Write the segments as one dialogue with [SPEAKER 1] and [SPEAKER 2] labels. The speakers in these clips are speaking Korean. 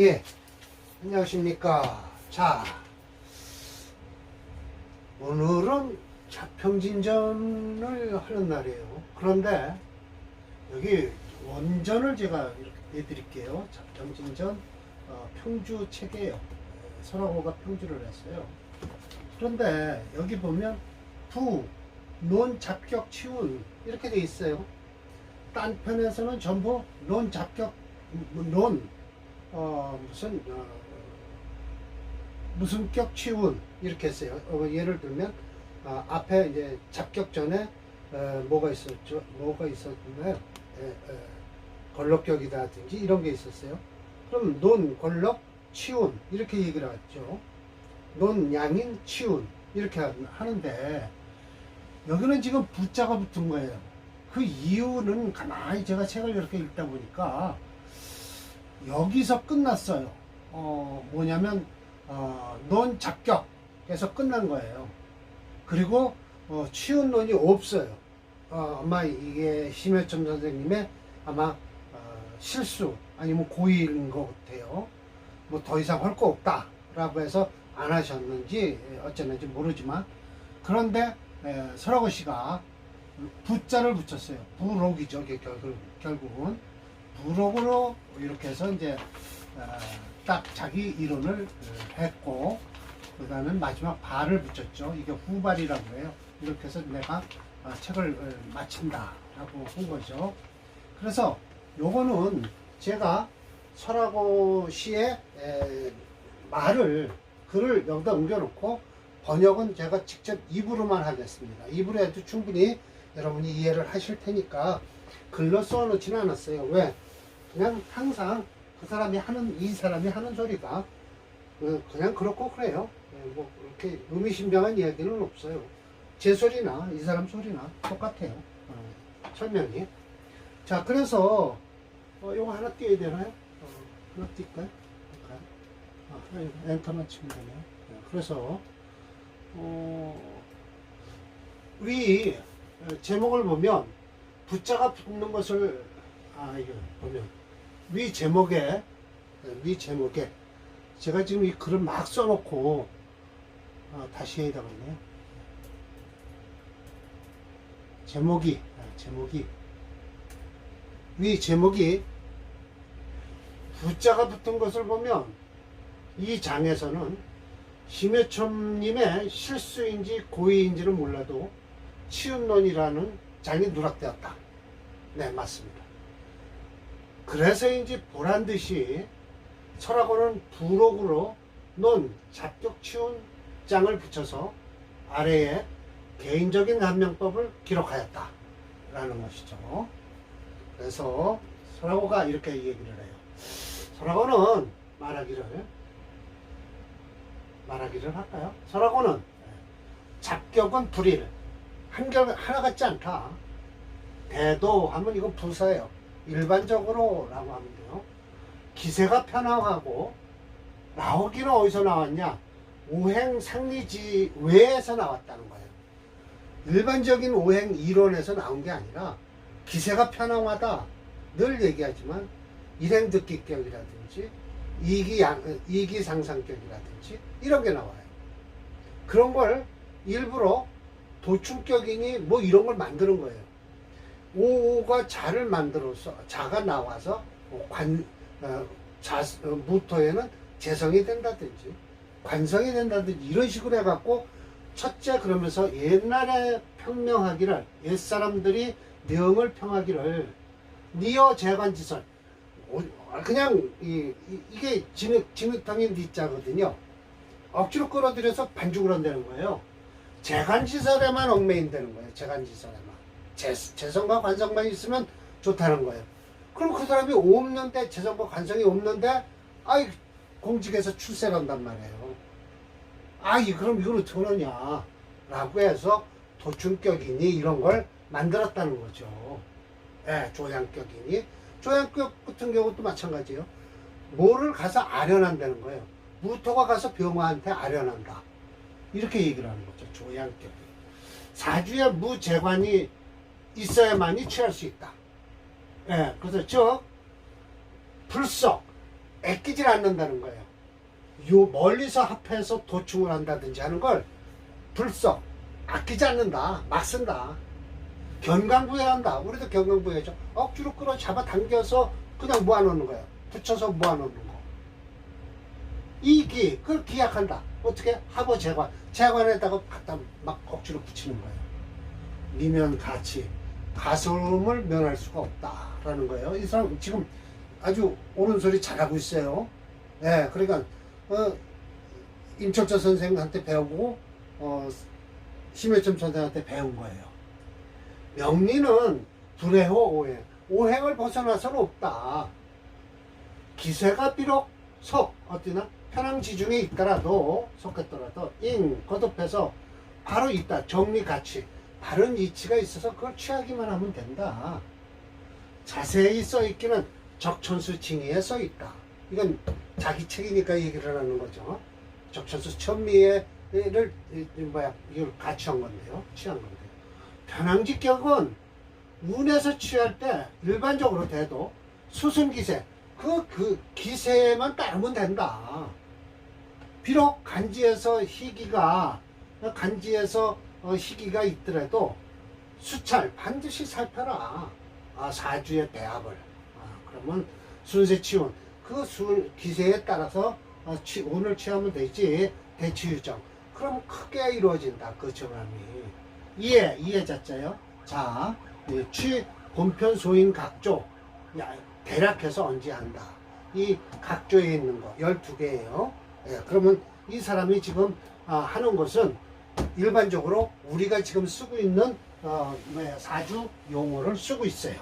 [SPEAKER 1] 예, 안녕하십니까. 자, 오늘은 자평진전을 하는 날이에요. 그런데 여기 원전을 제가 이렇게 내드릴게요. 자평진전 어, 평주 체계요. 설화고가 평주를 했어요. 그런데 여기 보면 부, 논, 잡격, 치운 이렇게 돼 있어요. 딴 편에서는 전부 논, 잡격, 논, 어, 무슨 어, 무슨 격 치운 이렇게 했어요. 어, 예를 들면 아, 앞에 이제 잡격 전에 어, 뭐가 있었죠? 뭐가 있었나요? 에, 에, 걸럭격이다든지 이런 게 있었어요. 그럼 논, 걸럭, 치운 이렇게 얘기를 하죠. 논, 양인, 치운 이렇게 하- 하는데 여기는 지금 부자가 붙은 거예요. 그 이유는 가만히 제가 책을 이렇게 읽다 보니까 여기서 끝났어요. 어, 뭐냐면, 어, 논 잡격에서 끝난 거예요. 그리고, 어, 치운 논이 없어요. 어, 아마 이게 심혜점 선생님의 아마, 어, 실수 아니면 고의인 것 같아요. 뭐 더 이상 할 거 없다. 라고 해서 안 하셨는지 어쩌는지 모르지만. 그런데, 에, 설하고 씨가 부자를 붙였어요. 부록이죠, 결국, 결국은. 부록으로 이렇게 해서 이제 어, 딱 자기 이론을 어, 했고 그 다음에 마지막 발을 붙였죠. 이게 후발이라고 해요. 이렇게 해서 내가 어, 책을 어, 마친다라고 한 거죠. 그래서 요거는 제가 설하고 에, 말을 글을 여기다 옮겨놓고 번역은 제가 직접 입으로만 하겠습니다. 입으로 해도 충분히 여러분이 이해를 하실 테니까 글로 써놓지는 않았어요. 왜? 그냥 항상 그 사람이 하는 이 사람이 하는 소리가 어, 그냥 그렇고 그래요. 예, 뭐 그렇게 의미심장한 이야기는 없어요. 제 소리나 이 사람 소리나 똑같아요. 어, 설명이. 자 그래서 어, 이거 하나 띄어야 되나요? 어, 하나 띄까요? 아, 엔터만 치면 되네요. 예, 그래서 어, 위 어, 제목을 보면 부자가 붙는 것을 아 이거 보면 위 제목에 네, 위 제목에 제가 지금 이 글을 막 써놓고 아, 다시 해야 되겠네요. 제목이 아, 제목이 위 제목이 부자가 붙은 것을 보면 이 장에서는 심해첨님의 실수인지 고의인지는 몰라도 치운론이라는 장이 누락되었다. 네, 맞습니다. 그래서인지 보란 듯이 철학원은 부록으로 논 잡격 치운 장을 붙여서 아래에 개인적인 감명법을 기록하였다. 라는 것이죠. 그래서 설하고가 이렇게 얘기를 해요. 설하고는 말하기를 말하기를 할까요? 설하고는 잡격은 불일 한결 하나 같지 않다. 대도 하면 이건 부사예요. 일반적으로라고 하면 돼요. 기세가 편황하고 나오기는 어디서 나왔냐? 오행 상리지 외에서 나왔다는 거예요. 일반적인 오행 이론에서 나온 게 아니라 기세가 편황하다 늘 얘기하지만 일행 듣기격이라든지 이기 양 이기 상상격이라든지 이런 게 나와요. 그런 걸 일부러 도충격이니 뭐 이런 걸 만드는 거예요. 오가 자를 만들어서 자가 나와서 뭐관 어, 자 어, 무토에는 재성이 된다든지 관성이 된다든지 이런 식으로 해갖고 첫째 그러면서 옛날에 평명하기를 옛 사람들이 명을 평하기를 니어 재관지설 오- 그냥 이, 이, 게 진흙 진흙탕인 니자거든요. 억지로 끌어들여서 반죽을 한다는 거예요. 재관지설에만 얽매인다는 거예요. 재관지설에만. 재, 재성과 관성만 있으면 좋다는 거예요. 그럼 그 사람이 없는데 재성과 관성이 없는데 아이 공직에서 출세를 한단 말이에요. 아이 그럼 이걸 어떻게 하느냐 라고 해서 도충격이니 이런 걸 만들었다는 거죠. 예, 조양격이니 조양격 같은 경우도 마찬가지예요. 뭐를 가서 아련한다는 거예요. 무토가 가서 병화한테 아련한다. 이렇게 얘기를 하는 거죠. 조양격. 사주에 무재관이 있어야만이 취할 수 있다. 예, 그래서 즉 불석, 애끼질 않는다는 거예요. 요 멀리서 합해서 도충을 한다든지 하는 걸 불써 아끼지 않는다. 막 쓴다. 견강부회한다. 우리도 견강부회죠. 억지로 끌어 잡아 당겨서 그냥 모아놓는 거예요. 붙여서 모아놓는 거. 이기 그걸 기약한다. 어떻게 하고 재관 재관에다가 갖다 막 억지로 붙이는 거예요. 미면 가치 가슴을 면할 수가 없다라는 거예요. 이 사람 지금 아주 옳은 소리 잘하고 있어요. 예, 그러니까 어, 임철조 선생한테 배우고 어, 심해점 선생한테 배운 거예요. 명리는 불해호 오행, 오행을 벗어나서는 없다. 기세가 비록 석 어디나 편황지중에 있더라도 속했더라도 인 거듭해서 바로 있다. 정리 가치 바른 이치가 있어서 그걸 취하기만 하면 된다. 자세히 써 있기는 적천수 징의에 써 있다. 이건 자기 책이니까 얘기를 하는 거죠. 적천수 천미에를 뭐야 이걸 같이 한 건데요. 취한 건데요. 편황직격은 운에서 취할 때 일반적으로 돼도 수순기세 그, 그 기세만 따르면 된다. 비록 간지에서 희기가 간지에서 어, 희기가 있더라도 수찰 반드시 살펴라. 아, 사주의 배합을. 아, 그러면 순세치운 그 수, 기세에 따라서 어, 치, 운을 취하면 되지 대치유정. 그럼 크게 이루어진다 그 정함이. 이해 이해 자자요. 자, 이취 본편 소인 각조 야, 대략해서 언제 한다. 이 각조에 있는 거 12개예요. 예, 그러면 이 사람이 지금 아, 하는 것은 일반적으로 우리가 지금 쓰고 있는 어, 뭐야, 사주 용어를 쓰고 있어요.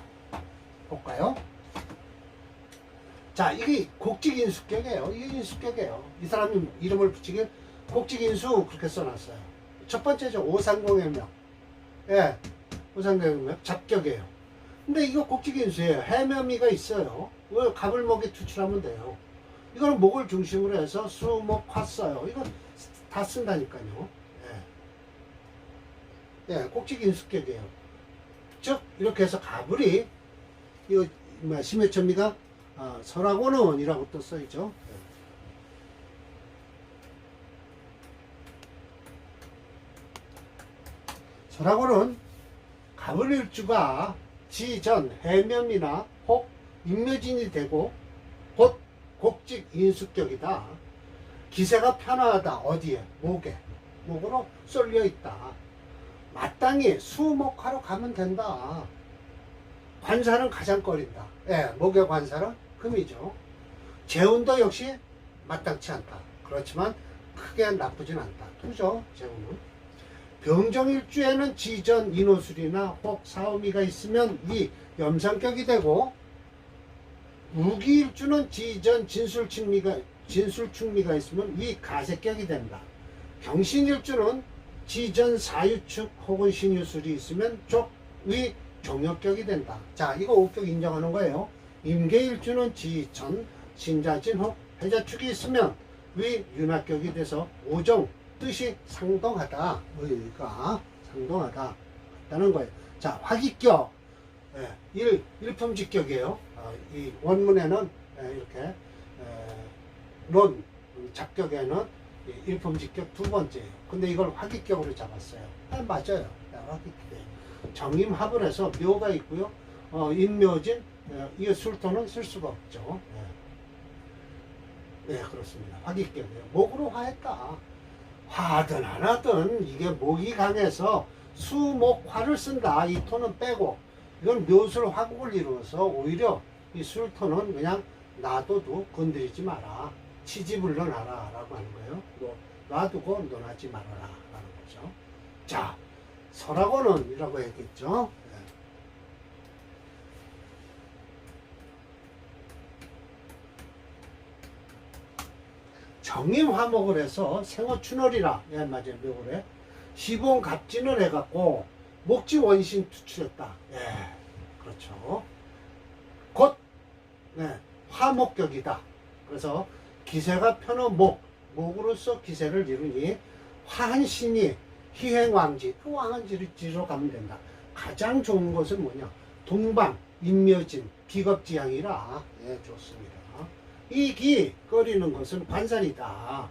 [SPEAKER 1] 볼까요? 자, 이게 곡직인수격이에요. 이게 인수격이에요. 이 사람이 이름을 붙이길 곡직인수 그렇게 써놨어요. 첫 번째죠. 오상공해명. 예, 오상공해명 잡격이에요. 근데 이거 곡직인수예요. 해면미가 있어요. 왜 갑을 목에 투출하면 돼요. 이거는 목을 중심으로 해서 수, 목, 화 써요. 이거 다 쓴다니까요. 예, 예 꼭지긴숙격이에요. 즉 이렇게 해서 가불이 이거 뭐 심해천미가 아, 설하고는이라고 또 써있죠. 예. 설하고는 가불일주가 지전 해면이나 혹 인묘진이 되고 곧 곡직 인수격이다. 기세가 편하다. 어디에? 목에. 목으로 쏠려 있다. 마땅히 수목하러 가면 된다. 관사는 가장 꺼린다. 예, 목의 관사는 금이죠. 재운도 역시 마땅치 않다. 그렇지만 크게 나쁘진 않다. 투죠, 재운은. 병정일주에는 지전 인호술이나 혹 사오미가 있으면 위 염상격이 되고 무기일주는 지전 진술충미가 진술충미가 있으면 위 가색격이 된다. 경신일주는 지전 사유축 혹은 신유술이 있으면 족위 종역격이 된다. 자, 이거 옥격 인정하는 거예요. 임계일주는 지전 신자진 혹 해자축이 있으면 위 윤학격이 돼서 오종 뜻이 상동하다. 의가 상동하다. 라는 거예요. 자, 화기격. 예, 일, 일품직격이에요. 어, 이 원문에는 예, 이렇게 에, 론 작격에는 이 일품 직격 두 번째예요. 근데 이걸 화기격으로 잡았어요. 아, 맞아요. 네, 화기격. 정임합을 해서 묘가 있고요. 어, 인묘진 예, 이 술토는 쓸 수가 없죠. 예. 네, 그렇습니다. 화기격이에요. 목으로 화했다. 화든 안 하든 이게 목이 강해서 수목화를 쓴다. 이 토는 빼고 이건 묘술 화국을 이루어서 오히려 이 술토는 그냥 놔둬도 건드리지 마라. 치지 물러나라 라고 하는 거예요. 너 놔두고 논하지 말아라 라는 거죠. 자, 설하고는 이라고 했겠죠. 네. 정임 화목을 해서 생어춘월이라 예 맞아요 묘월에 시봉 갑진을 해갖고 목지 원신 투출했다 예 그렇죠 곧 네, 화목격이다 그래서 기세가 편어 목 목으로서 기세를 이루니 화한 신이 희행왕지 그 왕한지로 가면 된다 가장 좋은 것은 뭐냐 동방 인묘진 비겁지향이라 예 좋습니다 이 기 꺼리는 것은 관살이다.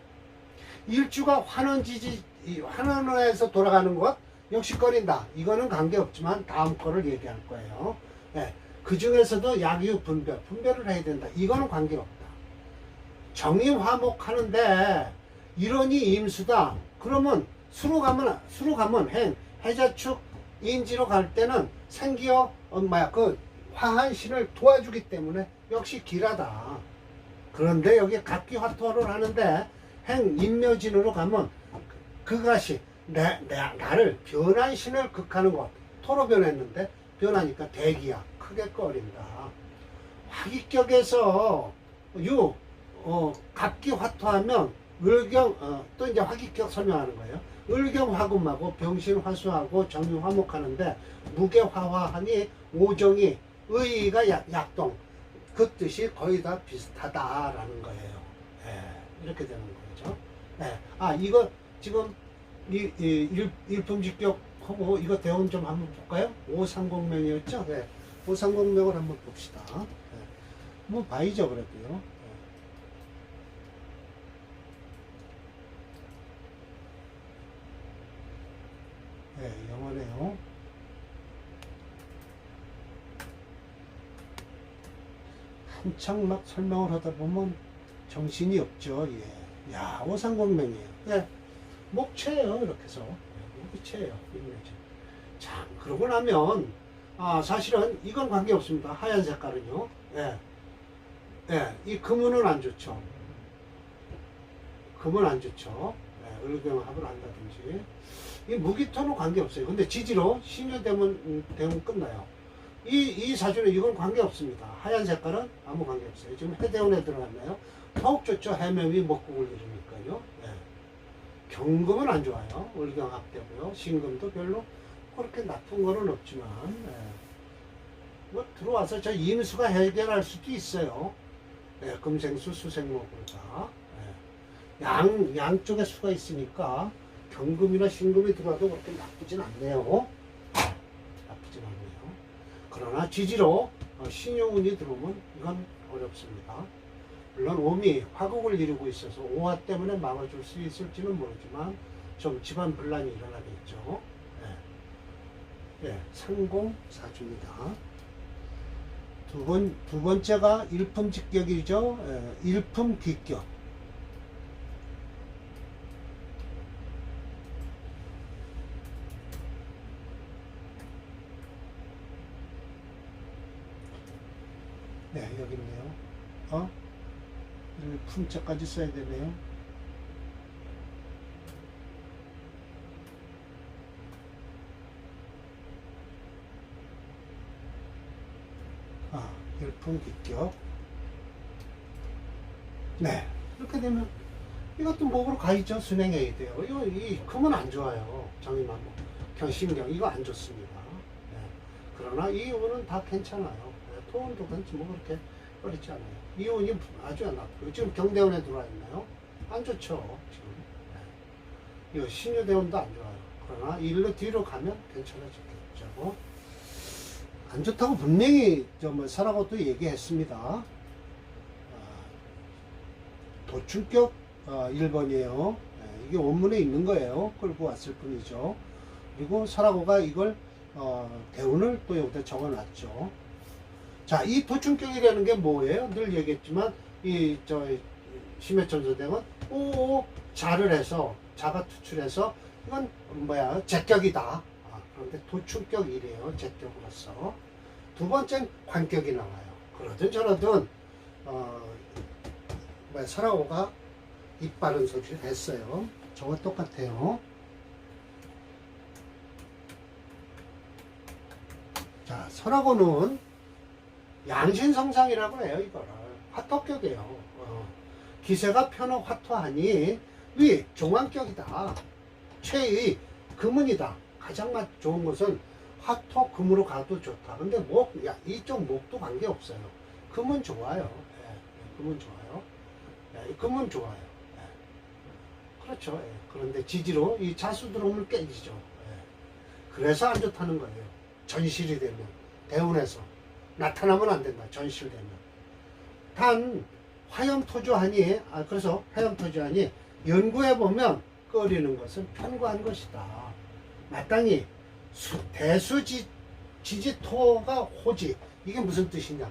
[SPEAKER 1] 일주가 환원지지 이 환원에서 돌아가는 것 역시 꺼린다. 이거는 관계없지만 다음 거를 얘기할 거예요. 예, 그 중에서도 약유 분별, 분별을 해야 된다. 이거는 관계없다. 정의 화목 하는데 이론이 임수다. 그러면 수로 가면 수로 가면 행 해자축 인지로 갈 때는 생기어 엄마야 그 화한 신을 도와주기 때문에 역시 길하다. 그런데 여기 각기 화토를 하는데 행 인묘진으로 가면 그것이 내, 내 나를 변한 신을 극하는 것 토로 변했는데 변하니까 대기야 크게 꺼린다. 화기격에서 유 어, 각기 화토하면 을경 어, 또 이제 화기격 설명하는 거예요. 을경 화금하고 병신 화수하고 정유 화목하는데 무게 화화하니 오정이 의의가 약, 약동 그 뜻이 거의 다 비슷하다라는 거예요. 예, 이렇게 되는 거죠. 예, 아 이거 지금 이, 이 일, 일품직격 하고 이거 대원 좀 한번 볼까요? 530명이었죠? 네. 530명을 한번 봅시다. 예. 뭐 봐야죠 그래도요. 영어네요. 한창 막 설명을 하다 보면 정신이 없죠. 예. 야, 530명이에요. 예. 목체예요, 이렇게 해서. 예, 목체예요. 자, 그러고 나면, 아, 사실은 이건 관계없습니다. 하얀 색깔은요. 예. 예, 이 금은은 안 좋죠. 금은 안 좋죠. 예, 을경합을 한다든지. 이 무기토는 관계없어요. 근데 지지로 신유되면, 음, 되면 끝나요. 이, 이 사주는 이건 관계없습니다. 하얀 색깔은 아무 관계없어요. 지금 해대원에 들어갔나요? 더욱 좋죠. 해명이 먹국을 이루니까요. 예. 경금은 안 좋아요. 을경합되고요. 신금도 별로 그렇게 나쁜 거는 없지만, 예. 뭐 들어와서 저 임수가 해결할 수도 있어요. 예, 금생수, 수생목을 다. 예. 양, 양쪽에 수가 있으니까 경금이나 신금이 들어와도 그렇게 나쁘진 않네요. 나쁘진 않네요. 그러나 지지로 어, 신용운이 들어오면 이건 어렵습니다. 물론 오미 화국을 이루고 있어서 오화 때문에 막아줄 수 있을지는 모르지만 좀 집안 분란이 일어나겠죠. 예, 예 상공사주입니다. 두 번, 두 번째가 일품직격이죠. 예, 일품기격. 일품자까지 써야 되네요. 아, 일품기격. 네, 이렇게 되면 이것도 목으로 가있죠. 순행해야 돼요. 이거, 이 금은 안 좋아요. 정의만 뭐. 경신경, 이거 안 좋습니다. 네. 그러나 이 운은 다 괜찮아요. 네, 토운도 괜찮, 뭐 그렇게 어렵지 않아요. 이 운이 아주 안 나쁘고, 지금 경대운에 들어와 있나요? 안 좋죠. 지금. 네. 이거 신유대운도 안 좋아요. 그러나 일로 뒤로 가면 괜찮아지겠죠. 안 좋다고 분명히 저뭐 사라고도 얘기했습니다. 아, 도출격 어, 1번이에요. 이게 원문에 있는 거예요. 끌고 왔을 뿐이죠. 그리고 사라고가 이걸 어, 대운을 또 여기다 적어놨죠. 자, 이 도충격이라는 게 뭐예요? 늘 얘기했지만 이 저 심해천서대은 오 자를 해서 자가 투출해서 이건 뭐야 제격이다. 아, 그런데 도충격이래요. 제격으로서 두 번째는 관격이 나와요. 그러든 저러든 어, 뭐야 사라고가 이빠른 소리를 했어요. 저와 똑같아요. 자, 설하고는 양신성상이라고 해요, 이거를. 화토격이에요. 어. 기세가 편어 화토하니, 위, 종왕격이다. 최의, 금은이다. 가장 맛 좋은 것은 화토, 금으로 가도 좋다. 근데 목, 야, 이쪽 목도 관계없어요. 금은 좋아요. 예, 금은 좋아요. 예, 금은 좋아요. 예. 그렇죠. 예. 그런데 지지로 이 자수 들어오면 깨지죠. 예. 그래서 안 좋다는 거예요. 전실이 되면 대운에서 나타나면 안 된다. 전실되면 단 화염토주하니 아 그래서 화염토주하니 연구해 보면 끓이는 것은 편고한 것이다. 마땅히 수- 대수지 지지토가 호지 이게 무슨 뜻이냐?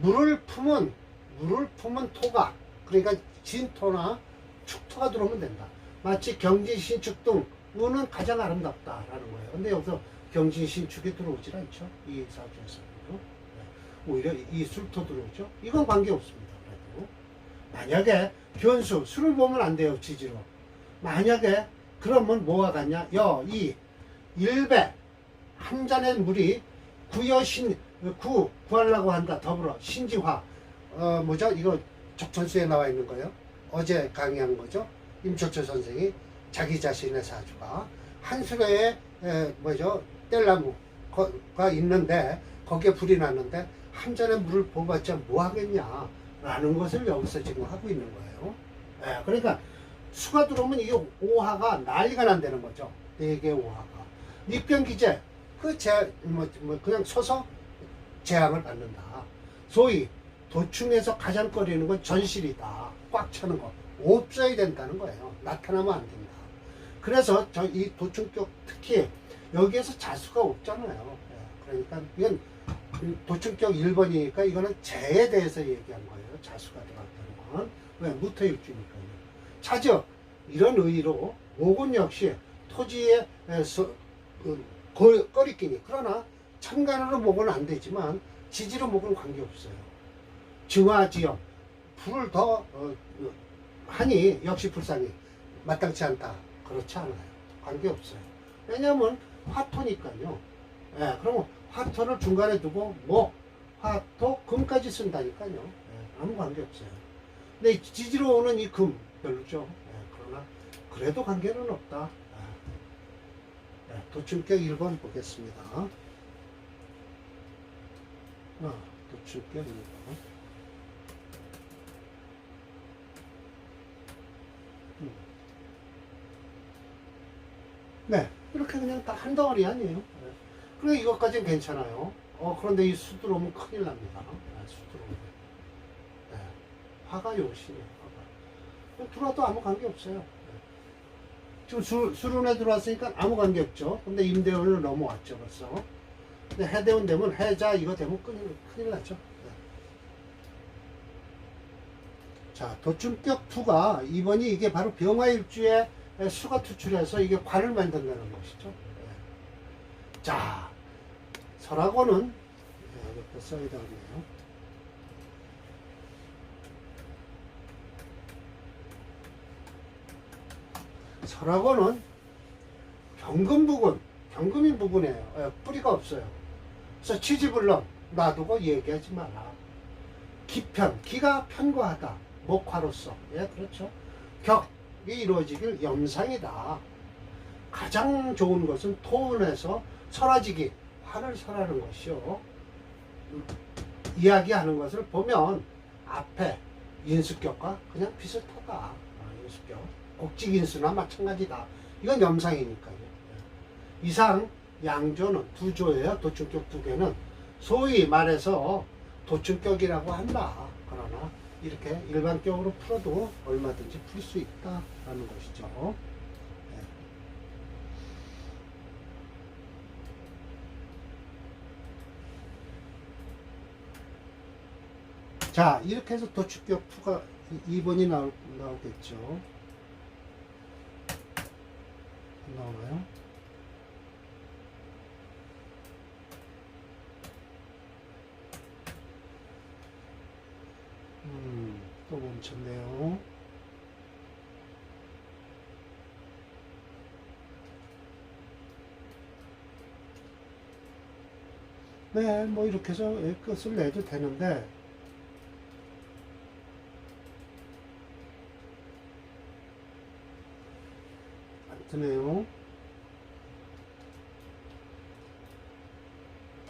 [SPEAKER 1] 물을 품은 물을 품은 토가 그러니까 진토나 축토가 들어오면 된다. 마치 경지 신축 등 우는 가장 아름답다라는 거예요. 근데 여기서 경지 신축이 들어오질 않죠. 이 사주에서는요. 네. 오히려 이 술토 들어오죠. 이건 관계 없습니다. 그래도 만약에 변수 술을 보면 안 돼요. 지지로. 만약에 그러면 뭐가 같냐? 여, 이, 일배 한 잔의 물이 구여신 구 구하려고 한다. 더불어 신지화 어 뭐죠? 이거 적천수에 나와 있는 거예요. 어제 강의한 거죠. 임철철 선생이 자기 자신의 사주가 한 수레에 에, 뭐죠? 뗄나무가 있는데 거기에 불이 났는데 한 잔의 물을 보봤자 뭐 하겠냐? 라는 것을 여기서 지금 하고 있는 거예요. 예, 그러니까 수가 들어오면 이게 오화가 난리가 난다는 거죠. 네개 오화가. 입변기제, 그 제, 뭐, 뭐, 그냥 서서 재앙을 받는다. 소위 도충에서 가장 꺼리는 건 전실이다. 꽉 차는 거. 없어야 된다는 거예요. 나타나면 안 된다. 그래서 저 이 도충격 특히 여기에서 자수가 없잖아요. 예, 그러니까 이건 도충격 1번이니까 이거는 재에 대해서 얘기한 거예요. 자수가 들어갔다는 건. 왜? 무토일주니까요. 차적 이런 의의로 목은 역시 토지에서 그, 꺼리끼니 그러나 천간으로 목은 안 되지만 지지로 목은 관계없어요. 증화지역 불을 더 어, 어, 하니 역시 불상이 마땅치 않다. 그렇지 않아요. 관계없어요. 왜냐하면 화토니까요. 예, 그러면 화토를 중간에 두고 목, 화토, 금까지 쓴다니까요. 예, 아무 관계 없어요. 근데 지지로 오는 이 금 별로죠. 예, 그러나 그래도 관계는 없다. 예, 도출격 1번 보겠습니다. 아, 도출격 1번. 음. 네, 이렇게 그냥 다한 덩어리 아니에요. 네. 그래 이것까지는 괜찮아요. 어, 그런데 이수 들어오면 큰일 납니다. 네, 수 들어오면. 네. 화가 요시네요, 화가. 들어와도 아무 관계 없어요. 네. 지금 수, 수론에 들어왔으니까 아무 관계 없죠. 근데 임대원을 넘어왔죠, 벌써. 근데 해대원 되면 해자 이거 되면 큰일, 큰일 나죠. 네. 자, 도충격 투가 이번이 이게 바로 병화일주에 수가 투출해서 이게 관을 만든다는 것이죠. 네. 자, 네, 옆에 써야 되겠네요. 설하고는 경금 부근, 경금인 부근이에요. 예, 뿌리가 없어요. 그래서 취지불능 놔두고 얘기하지 마라. 기편, 기가 편과하다. 목화로서. 예, 그렇죠. 격이 이루어지길 염상이다. 가장 좋은 것은 토운에서 설화지기, 화를 설하는 것이요. 음, 이야기하는 것을 보면 앞에 인수격과 그냥 비슷하다. 아, 인수격. 곡직인수나 마찬가지다. 이건 염상이니까요. 예. 이상 양조는 두 조예요. 도충격 두 개는 소위 말해서 도충격이라고 한다. 그러나 이렇게 일반격으로 풀어도 얼마든지 풀 수 있다라는 것이죠. 예. 자, 이렇게 해서 도축격 2가 2번이 나올, 나오겠죠. 나오나요? 음, 또 멈췄네요. 네, 뭐 이렇게 해서 끝을 내도 되는데, 안 뜨네요.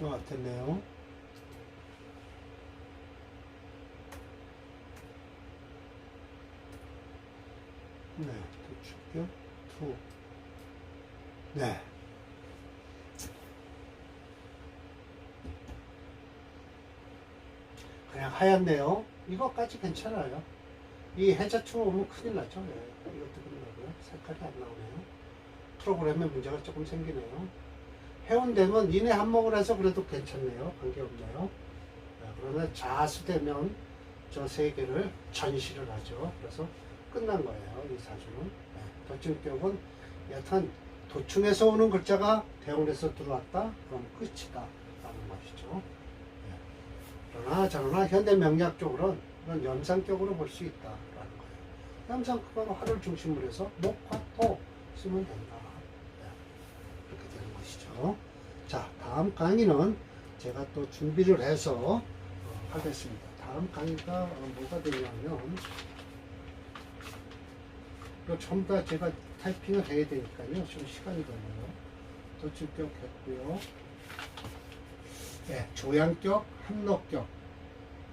[SPEAKER 1] 아, 됐네요. 네, 도축격 투. 네. 그냥 하얗네요. 이거까지 괜찮아요. 이 해자충 오면 큰일 나죠. 예, 이것도 끝나고요. 색깔이 안 나오네요. 프로그램에 문제가 조금 생기네요. 해운되면 인해 한몫을 해서 그래도 괜찮네요. 관계없네요. 예, 그러면 자수되면 저 세 개를 전시를 하죠. 그래서 끝난 거예요. 이 사주는. 예, 도충격은 여튼 도충에서 오는 글자가 대운에서 들어왔다? 그럼 끝이다. 라는 것이죠. 예. 그러나 저러나 현대 명리학적으로는 이건 염상격으로 볼 수 있다라는 거예요. 염상 그건 화를 중심으로 해서 목화 토 쓰면 된다. 네. 그렇게 되는 것이죠. 자, 다음 강의는 제가 또 준비를 해서 어, 하겠습니다. 다음 강의가 어, 뭐가 되냐면 이거 전부 다 제가 타이핑을 해야 되니까요. 좀 시간이 걸려요. 도출격 했고요. 네, 조양격, 함록격,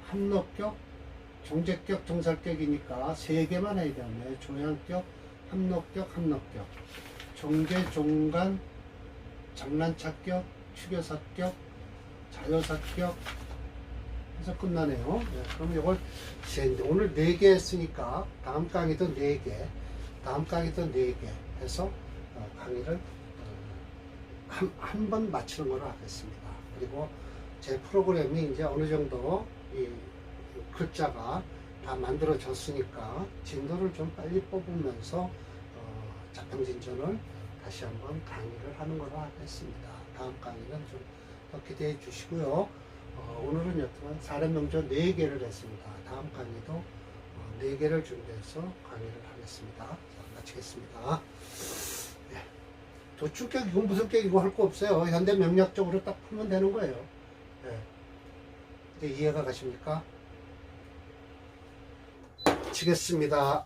[SPEAKER 1] 함록격, 종제격, 종살격이니까 세 개만 해야 되네. 조양격, 함록격, 함록격, 종제, 종간, 장난착격, 추교사격, 자요사격 해서 끝나네요. 네, 그럼 이걸 세- 오늘 네 개 했으니까 다음 강의도 네 개, 다음 강의도 네 개 해서 어, 강의를 한 한 번 마치는 걸로 하겠습니다. 그리고 제 프로그램이 이제 어느 정도 이 글자가 다 만들어졌으니까 진도를 좀 빨리 뽑으면서 어, 자평진전을 다시 한번 강의를 하는 걸로 하겠습니다. 다음 강의는 좀 더 기대해 주시고요. 어, 오늘은 여튼 사례명조 4개를 했습니다. 다음 강의도 어, 4개를 준비해서 강의를 하겠습니다. 자, 마치겠습니다. 예. 도출격 이건 무슨 격이고 할 거 없어요. 현대 명략적으로 딱 풀면 되는 거예요. 예. 이해가 가십니까? 마치겠습니다.